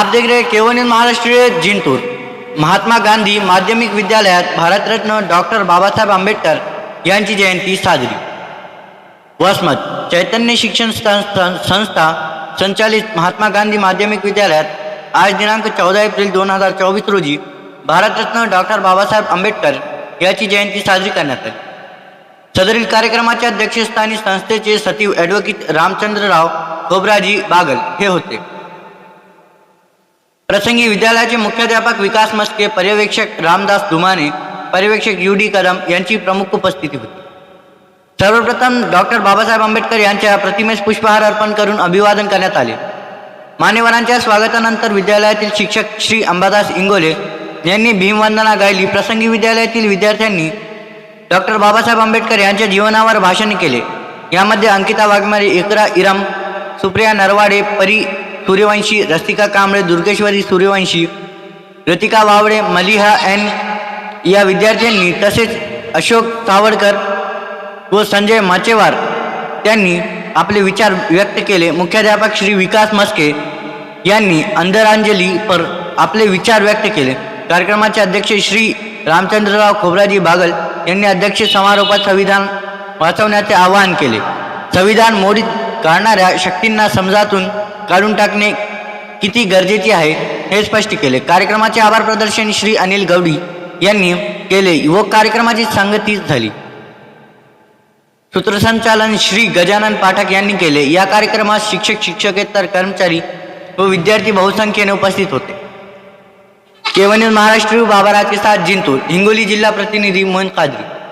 आप देख रहे हैं केवल महाराष्ट्र जिंतूर। महात्मा गांधी माध्यमिक विद्यालयात भारतरत्न डॉक्टर बाबासाहेब आंबेडकर यांची जयंती साजरी। वसमत चैतन्य शिक्षण सं- संस्था संचालित महात्मा गांधी माध्यमिक विद्यालयात आज दिनांक चौदा एप्रिल दोन हजार चोवीस रोजी भारतरत्न डॉक्टर बाबासाहेब आंबेडकर याची जयंती साजरी करण्यात आली। सदरील कार्यक्रमाच्या अध्यक्षस्थानी संस्थेचे सचिव ॲडव्होकेट रामचंद्रराव खोबराजी बागल हे होते। प्रसंगी विद्यालयाचे मुख्याध्यापक विकास मस्के पर्यवेक्षक रामदास धुमाने पर्यवेक्षक यू डी कदम यांची प्रमुख उपस्थिती होती. सर्वप्रथम डॉक्टर बाबासाहेब आंबेडकर यांच्या प्रतिमेस पुष्पहार अर्पण करून अभिवादन करण्यात आले. मान्यवरांच्या स्वागतानंतर विद्यालयातील शिक्षक श्री अंबादास इंगोले यांनी भीमवंदना गायली. प्रसंगी विद्यालयातील विद्यार्थ्यांनी डॉक्टर बाबासाहेब आंबेडकर यांच्या जीवनावर भाषण केले. यामध्ये अंकिता वाघमारे इकरा इरम सुप्रिया नरवाडे परी सूर्यवंशी रस्तिका कांबळे दुर्गेश्वरी सूर्यवंशी रतिका वावडे मलिहा एन या विद्यार्थ्यांनी तसेच अशोक सावडकर व संजय माचेवार त्यांनी आपले विचार व्यक्त केले. मुख्याध्यापक श्री विकास मस्के यांनी अंधरांजली पर आपले विचार व्यक्त केले. कार्यक्रमाचे अध्यक्ष श्री रामचंद्रराव खोबराजी बागल यांनी अध्यक्ष समारोपात संविधान वाचवण्याचे आवाहन केले. संविधान मोडीत काढणाऱ्या शक्तींना समजातून काढून टाकणे किती गरजेचे आहे हे स्पष्ट केले. कार्यक्रमाचे आभार प्रदर्शन श्री अनिल गवडी यांनी केले. व कार्यक्रमाची सांगती झाली. सूत्रसंचालन श्री गजानन पाठक यांनी केले. या कार्यक्रमात शिक्षक शिक्षकेतर कर्मचारी व विद्यार्थी बहुसंख्येने उपस्थित होते. केवळ महाराष्ट्र बाबा के साथ जिंतूर हिंगोली जिल्हा प्रतिनिधी मोहन कादरी